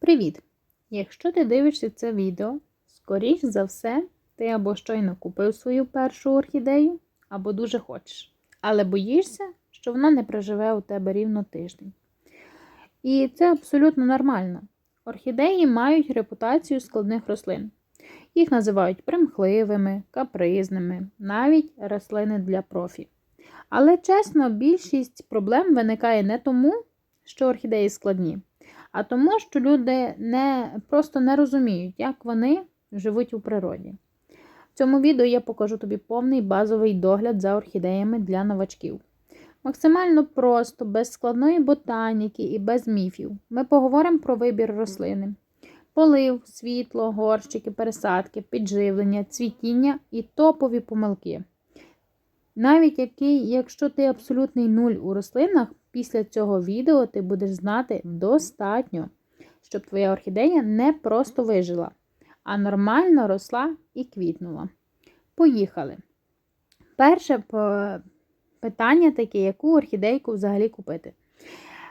Привіт! Якщо ти дивишся це відео, скоріш за все, ти або щойно купив свою першу орхідею, або дуже хочеш, але боїшся, що вона не проживе у тебе рівно тиждень. І це абсолютно нормально. Орхідеї мають репутацію складних рослин. Їх називають примхливими, капризними, навіть рослини для профі. Але чесно, більшість проблем виникає не тому, що орхідеї складні, а тому, що люди не, просто не розуміють, як вони живуть у природі. В цьому відео я покажу тобі повний базовий догляд за орхідеями для новачків. Максимально просто, без складної ботаніки і без міфів. Ми поговоримо про вибір рослини, полив, світло, горщики, пересадки, підживлення, цвітіння і топові помилки. Навіть який, якщо ти абсолютний нуль у рослинах, після цього відео ти будеш знати достатньо, щоб твоя орхідея не просто вижила, а нормально росла і квітнула. Поїхали. Перше питання таке, яку орхідейку взагалі купити.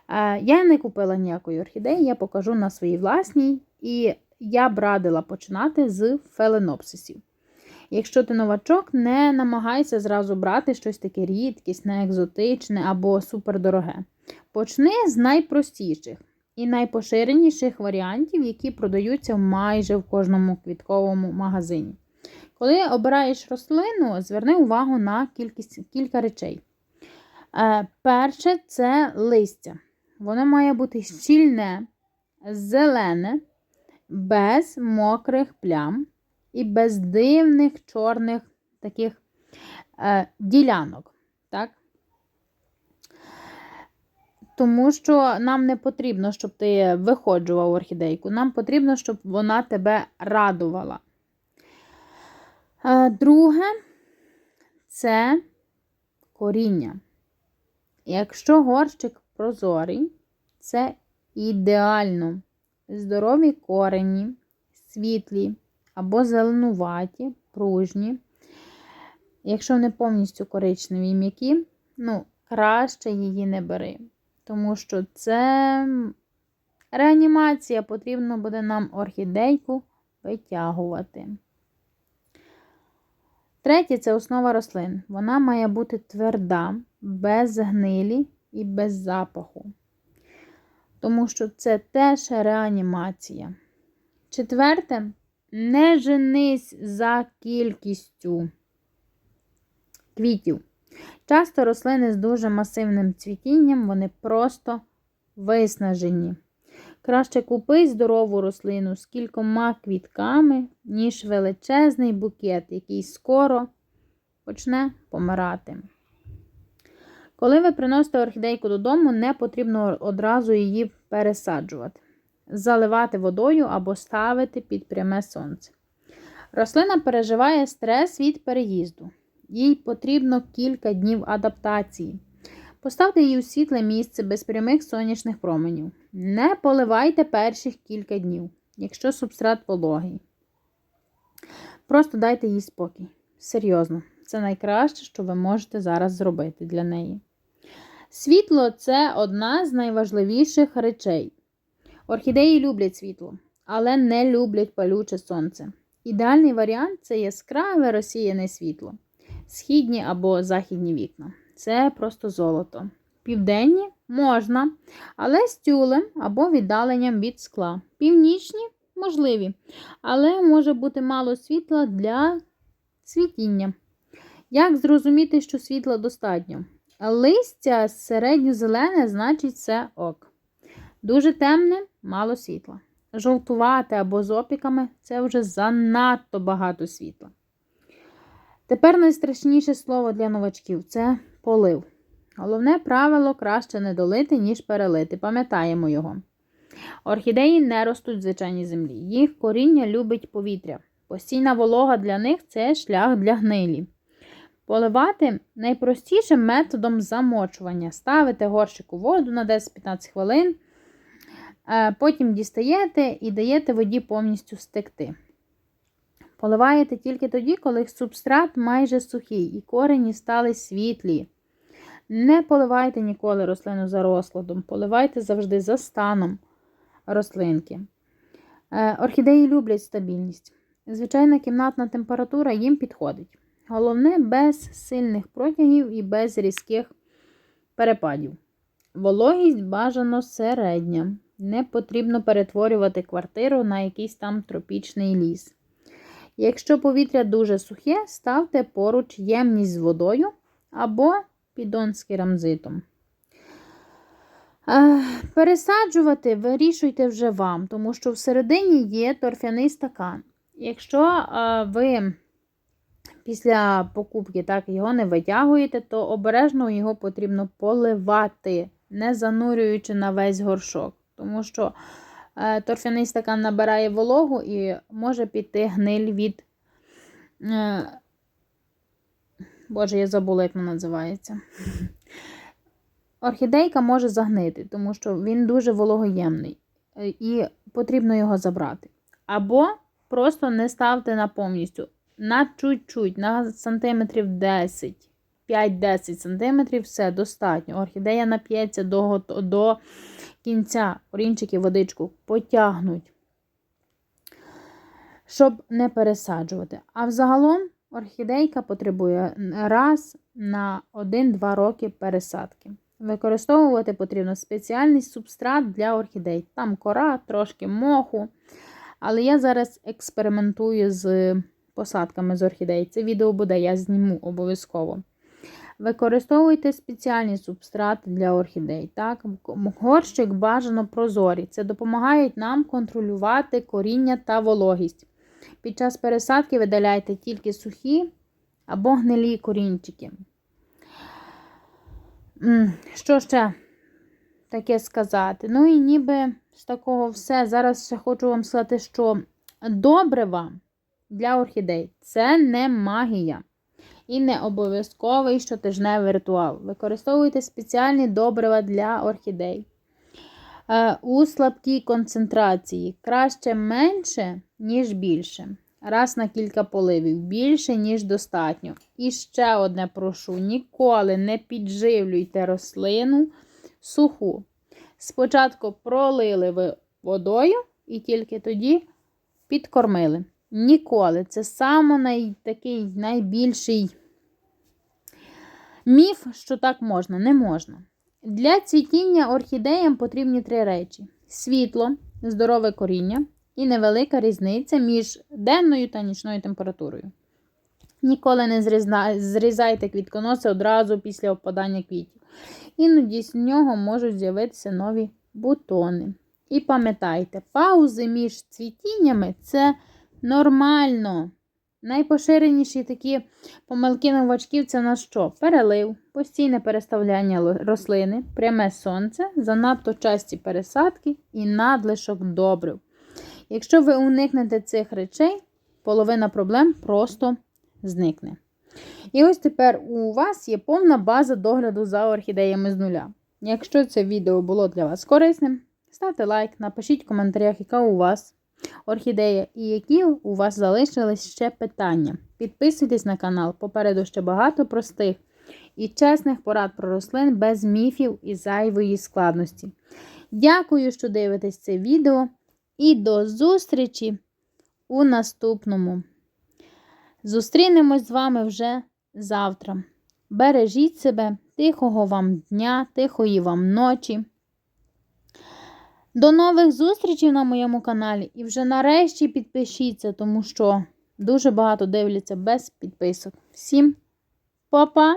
Е, Я не купила ніякої орхідеї, я покажу на своїй власній, і я б радила починати з феленопсисів. Якщо ти новачок, не намагайся зразу брати щось таке рідкісне, екзотичне або супердороге. Почни з найпростіших і найпоширеніших варіантів, які продаються майже в кожному квітковому магазині. Коли обираєш рослину, зверни увагу на кількість, кілька речей. Е, перше це листя. Воно має бути щільне, зелене, без мокрих плям і без дивних чорних таких е, ділянок. Так? Тому що нам не потрібно, щоб ти виходжував орхідейку. Нам потрібно, щоб вона тебе радувала. Е, друге це коріння. Якщо горщик прозорий, це ідеально. Здорові корені, світлі або зеленуваті, пружні. Якщо не повністю коричневі і м'які, ну, краще її не бери. Тому що це реанімація, потрібно буде нам орхідейку витягувати. Третє це основа рослин. Вона має бути тверда, без гнилі і без запаху. Тому що це теж реанімація. Четверте, не женись за кількістю квітів. Часто рослини з дуже масивним цвітінням, вони просто виснажені. Краще купи здорову рослину з кількома квітками, ніж величезний букет, який скоро почне помирати. Коли ви приносите орхідейку додому, не потрібно одразу її пересаджувати, заливати водою або ставити під пряме сонце. Рослина переживає стрес від переїзду. Їй потрібно кілька днів адаптації. Поставте її у світле місце без прямих сонячних променів. Не поливайте перших кілька днів, якщо субстрат вологий. Просто дайте їй спокій. Серйозно, це найкраще, що ви можете зараз зробити для неї. Світло це одна з найважливіших речей. Орхідеї люблять світло, але не люблять палюче сонце. Ідеальний варіант це яскраве розсіяне світло, східні або західні вікна. Це просто золото. Південні можна, але з тюлем або віддаленням від скла. Північні можливі, але може бути мало світла для цвітіння. Як зрозуміти, що світла достатньо? Листя середньо-зелене, значить це ок. Дуже темне, мало світла. Жовтувате або з опіками це вже занадто багато світла. Тепер найстрашніше слово для новачків це полив. Головне правило краще не долити, ніж перелити. Пам'ятаємо його. Орхідеї не ростуть в звичайній землі. Їх коріння любить повітря. Постійна волога для них це шлях для гнилі. Поливати найпростішим методом замочування. Ставите горщик у воду на 10-15 хвилин, потім дістаєте і даєте воді повністю стекти. Поливаєте тільки тоді, коли субстрат майже сухий і корені стали світлі. Не поливайте ніколи рослину за розкладом, поливайте завжди за станом рослинки. Е, Орхідеї люблять стабільність. Звичайна кімнатна температура їм підходить. Головне без сильних протягів і без різких перепадів. Вологість бажано середня. Не потрібно перетворювати квартиру на якийсь там тропічний ліс. Якщо повітря дуже сухе, ставте поруч ємність з водою або підон з керамзитом. Е, Пересаджувати вирішуйте вже вам, тому що всередині є торфяний стакан. Якщо е, ви після покупки так його не витягуєте, то обережно його потрібно поливати, не занурюючи на весь горшок. Тому що е, торфяний стакан набирає вологу і може піти гниль від. Е, Боже, я забула, як вона називається. Орхідейка може загнити, тому що він дуже вологоємний е, і потрібно його забрати. Або просто не ставте на повністю. На чуть-чуть, на сантиметрів 10, 5-10 сантиметрів, все достатньо. Орхідея нап'ється до, до кінця. Орінчики водичку потягнуть, щоб не пересаджувати. А взагалом орхідейка потребує раз на 1-2 роки пересадки. Використовувати потрібно спеціальний субстрат для орхідей. Там кора, трошки моху. Але я зараз експериментую з посадками з орхідей. Це відео буде, я зніму обов'язково. Використовуйте спеціальні субстрати для орхідей. Так? Горщик бажано прозорий. Це допомагає нам контролювати коріння та вологість. Під час пересадки видаляйте тільки сухі або гнилі корінчики. Що ще таке сказати? Ну і ніби з такого все. Зараз ще хочу вам сказати, що добрива для орхідей це не магія. І не обов'язковий щотижневий ритуал. Використовуйте спеціальні добрива для орхідей. Е, У слабкій концентрації краще менше, ніж більше. Раз на кілька поливів, більше, ніж достатньо. І ще одне прошу: ніколи не підживлюйте рослину суху. Спочатку пролили ви водою і тільки тоді підкормили. Ніколи. Це саме най, такий найбільший міф, що так можна, не можна. Для цвітіння орхідеям потрібні три речі: світло, здорове коріння і невелика різниця між денною та нічною температурою. Ніколи не зрізайте квітконоси одразу після опадання квітів. Іноді з нього можуть з'явитися нові бутони. І пам'ятайте, паузи між цвітіннями це нормально. Найпоширеніші такі помилки новачків це на що? Перелив, постійне переставляння рослини, пряме сонце, занадто часті пересадки і надлишок добрив. Якщо ви уникнете цих речей, половина проблем просто зникне. І ось тепер у вас є повна база догляду за орхідеями з нуля. Якщо це відео було для вас корисним, ставте лайк, напишіть в коментарях, яка у вас орхідея і які у вас залишились ще питання. Підписуйтесь на канал, попереду ще багато простих і чесних порад про рослин без міфів і зайвої складності. Дякую, що дивитесь це відео, і до зустрічі у наступному. Зустрінемось з вами вже завтра. Бережіть себе, тихого вам дня, тихої вам ночі. До нових зустрічей на моєму каналі. І вже нарешті підпишіться, тому що дуже багато дивляться без підписок. Всім па-па!